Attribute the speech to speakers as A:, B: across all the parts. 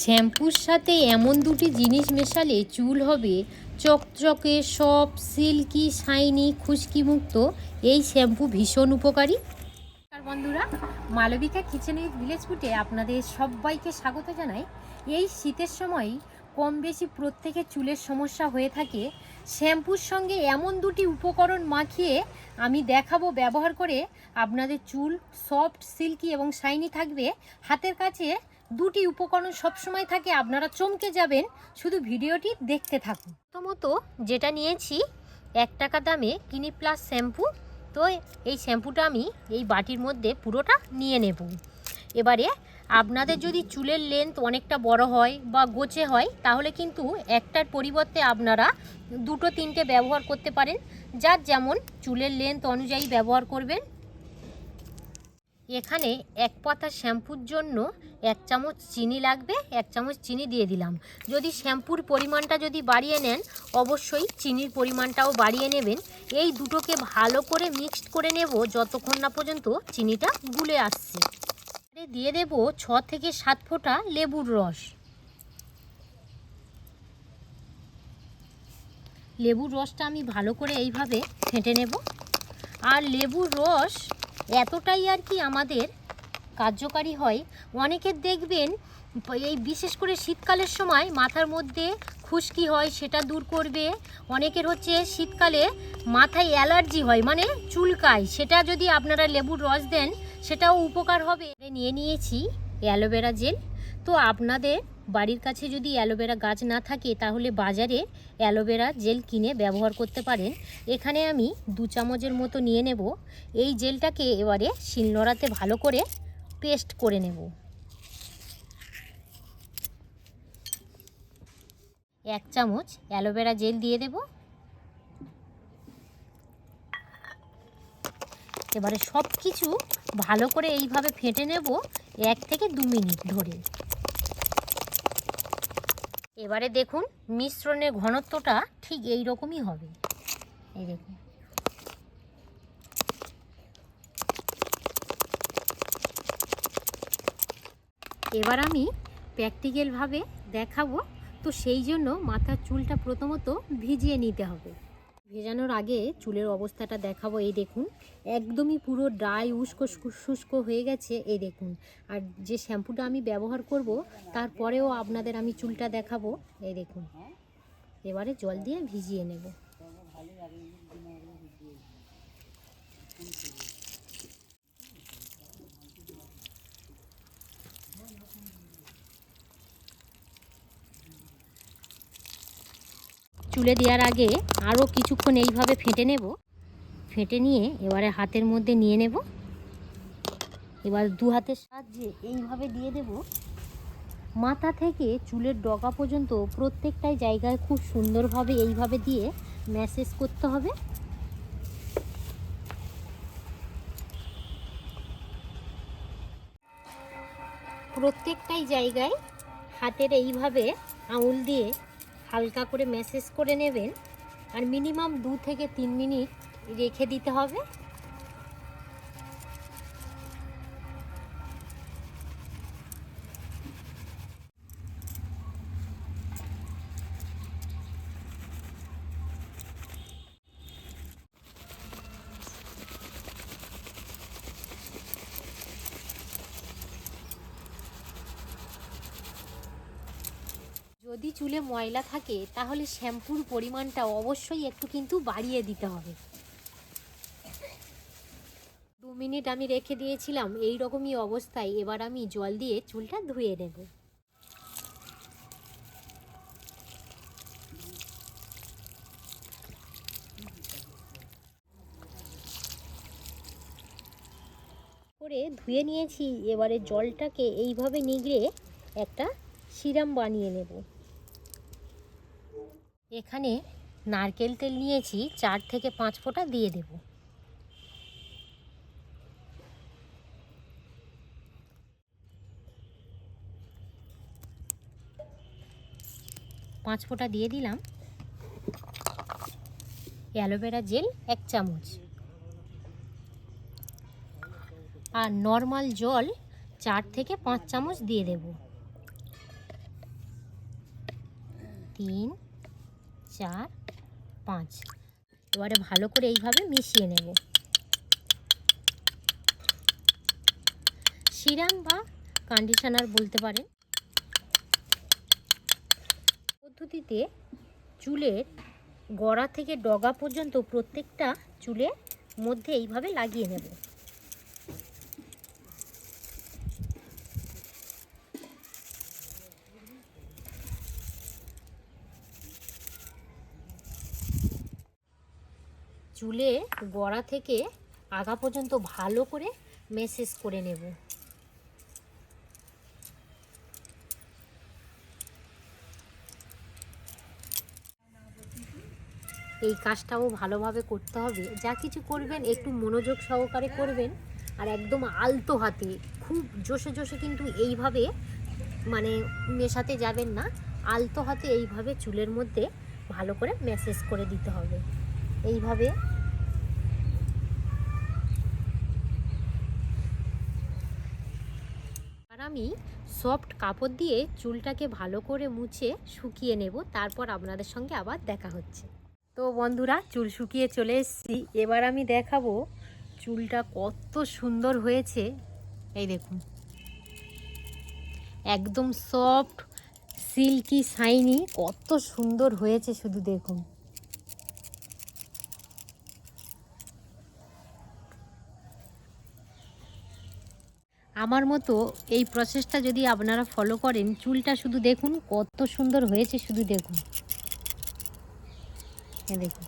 A: শ্যাম্পুর সাথে এমন দুটি জিনিস মেশালে চুল হবে চকচকে সব সিল্কি, শাইনি, খুশকিমুক্ত। এই শ্যাম্পু ভীষণ উপকারী। বন্ধুরা, মালবিকা কিচেন উইথ ভিলেজ ফুটে আপনাদের সবাইকে স্বাগত জানাই। এই শীতের সময় কম বেশি প্রত্যেকের চুলের সমস্যা হয়ে থাকে। শ্যাম্পুর সঙ্গে এমন দুটি উপকরণ মাখিয়ে আমি দেখাবো, ব্যবহার করে আপনাদের চুল সফট, সিল্কি এবং শাইনি থাকবে। হাতের কাছে দুটি উপকরণ সবসময় থাকে, আপনারা চমকে যাবেন। শুধু ভিডিওটি দেখতে থাকুন। প্রথমত যেটা নিয়েছি, এক টাকা দামে কিনি প্লাস শ্যাম্পু। তো এই শ্যাম্পুটা আমি এই বাটির মধ্যে পুরোটা নিয়ে নেব। এবারে আপনাদের যদি চুলের লেন্থ অনেকটা বড় হয় বা গোছে হয়, তাহলে কিন্তু একটার পরিবর্তে আপনারা দুটো, তিনটে ব্যবহার করতে পারেন। যার যেমন চুলের লেন্থ অনুযায়ী ব্যবহার করবেন এখানে এক পাতা শ্যাম্পুর জন্য এক চামচ চিনি লাগবে, এক চামচ চিনি দিয়ে দিলাম। যদি শ্যাম্পুর পরিমাণটা যদি বাড়িয়ে নেন, অবশ্যই চিনির পরিমাণটাও বাড়িয়ে নেবেন। এই দুটোকে ভালো করে মিক্সড করে নেব যতক্ষণ না পর্যন্ত চিনিটা গুলে আসছে। দিয়ে দেব ছ থেকে সাত ফোঁটা লেবুর রস। লেবুর রসটা আমি ভালো করে এইভাবে ফেটে নেব। আর লেবুর রস এতটাই আর কি আমাদের কার্যকারী হয়। অনেকের দেখবেন, এই বিশেষ করে শীতকালের সময় মাথার মধ্যে খুশকি হয়, সেটা দূর করবে। অনেকের হচ্ছে শীতকালে মাথায় অ্যালার্জি হয় মানে চুলকায়। সেটা যদি আপনারা লেবুর রস দেন, সেটাও উপকার হবে। নিয়ে নিয়েছি অ্যালোভেরা জেল। তো আপনাদের বাড়ির কাছে যদি অ্যালোভেরা গাছ না থাকে, তাহলে বাজারে অ্যালোভেরা জেল কিনে ব্যবহার করতে পারেন। এখানে আমি দু চামচের মতো নিয়ে নেব। এই জেলটাকে এবারে শিলনোড়াতে ভালো করে পেস্ট করে নেব। এক চামচ অ্যালোভেরা জেল দিয়ে দেব। এবারে সব কিছু ভালো করে এইভাবে ফেটে নেব এক থেকে দু মিনিট ধরে। এবারে দেখুন, মিশ্রণের ঘনত্বটা ঠিক এই রকমই হবে। এই দেখুন। এবার আমি প্র্যাকটিক্যালভাবে দেখাবো, তো সেই জন্য মাথার চুলটা প্রথমত ভিজিয়ে নিতে হবে। ভেজানোর আগে চুলের অবস্থাটা দেখাবো, এই দেখুন। একদমই পুরো ড্রাই উস্কো, শুষ্ক হয়ে গেছে, এই দেখুন। আর যে শ্যাম্পুটা আমি ব্যবহার করব, তারপরেও আপনাদের আমি চুলটা দেখাবো, এই দেখুন। এবারে জল দিয়ে ভিজিয়ে নেব। চুলে দেওয়ার আগে আরও কিছুক্ষণ এইভাবে ফেটে নেব। ফেটে নিয়ে এবারে হাতের মধ্যে নিয়ে নেব। এবার দু হাতের সাহায্যে এইভাবে দিয়ে দেব। মাথা থেকে চুলের ডগা পর্যন্ত প্রত্যেকটাই জায়গায় খুব সুন্দরভাবে এইভাবে দিয়ে ম্যাসেজ করতে হবে। প্রত্যেকটাই জায়গায় হাতের এইভাবে আঙুল দিয়ে হালকা করে ম্যাসেজ করে নেবেন আর মিনিমাম দু থেকে তিন মিনিট রেখে দিতে হবে। যদি চুলে ময়লা থাকে, তাহলে শ্যাম্পুর পরিমাণটা অবশ্যই একটু কিন্তু বাড়িয়ে দিতে হবে। দু মিনিট আমি রেখে দিয়েছিলাম, এই রকমই অবস্থায়। এবার আমি জল দিয়ে চুলটা ধুয়ে নেব। করে ধুয়ে নিয়েছি, এবারে জলটাকে এইভাবে নিগড়ে একটা সিরাম বানিয়ে নেব। এখানে নারকেল তেল নিয়েছি, চার থেকে পাঁচ ফোঁটা দিয়ে দেব। পাঁচ ফোঁটা দিয়ে দিলাম। অ্যালোভেরা জেল, এক চামচ। আর নর্মাল জল, চার থেকে পাঁচ চামচ দিয়ে দেবো। তিন চার, পাঁচ। এবারে ভালো করে এইভাবে মিশিয়ে নেব। সিরাম বা কন্ডিশনার বলতে পারেন। পদ্ধতিতে চুলের গড়া থেকে ডগা পর্যন্ত প্রত্যেকটা চুলের মধ্যে এইভাবে লাগিয়ে নেব। চুলে গড়া থেকে আগা পর্যন্ত ভালো করে মেসেজ করে নেব। এই কাজটাও ভালোভাবে করতে হবে। যা কিছু করবেন, একটু মনোযোগ সহকারে করবেন আর একদম আলতো হাতে, খুব জোশে জোশে কিন্তু এইভাবে মানে মেশাতে যাবেন না। আলতো হাতে এইভাবে চুলের মধ্যে ভালো করে মেসেজ করে দিতে হবে। এইভাবে আমি সফট কাপড় দিয়ে চুলটাকে ভালো করে মুছে শুকিয়ে নেব। তারপর আপনাদের সঙ্গে আবার দেখা হচ্ছে। তো বন্ধুরা, চুল শুকিয়ে চলে এসেছি। এবার আমি দেখাবো চুলটা কত সুন্দর হয়েছে। এই দেখুন। একদম সফট সিল্কি শাইনি কত সুন্দর হয়েছে শুধু দেখুন। আমার মতো এই প্রসেসটা যদি আপনারা ফলো করেন, চুলটা শুধু দেখুন, কত সুন্দর হয়েছে শুধু দেখুন। দেখুন।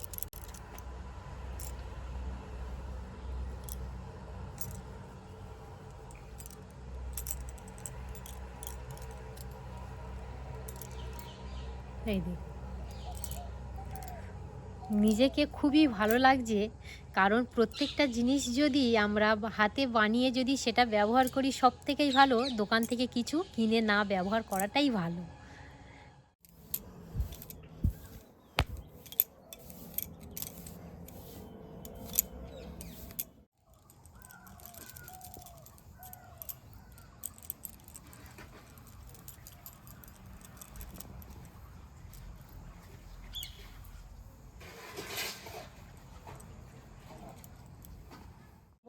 A: এই দেখুন। নিজেকে খুবই ভালো লাগছে, কারণ প্রত্যেকটা জিনিস যদি আমরা হাতে বানিয়ে যদি সেটা ব্যবহার করি সব থেকেই ভালো। দোকান থেকে কিছু কিনে না ব্যবহার করাটাই ভালো।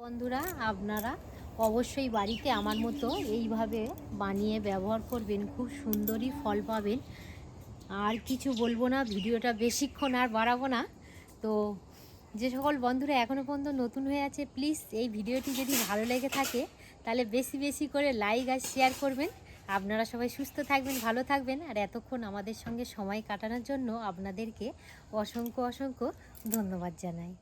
A: বন্ধুরা, আপনারা অবশ্যই বাড়িতে আমার মতো এইভাবে বানিয়ে ব্যবহার করবেন, খুব সুন্দরই ফল পাবেন। আর কিছু বলব না, ভিডিওটা বেশিক্ষণ আর বাড়াবো না। তো যে সকল বন্ধুরা এখনও পর্যন্ত নতুন হয়ে আছে প্লিজ এই ভিডিওটি যদি ভালো লেগে থাকে, তাহলে বেশি বেশি করে লাইক আর শেয়ার করবেন। আপনারা সবাই সুস্থ থাকবেন, ভালো থাকবেন। আর এতক্ষণ আমাদের সঙ্গে সময় কাটানোর জন্য আপনাদেরকে অসংখ্য অসংখ্য ধন্যবাদ জানাই।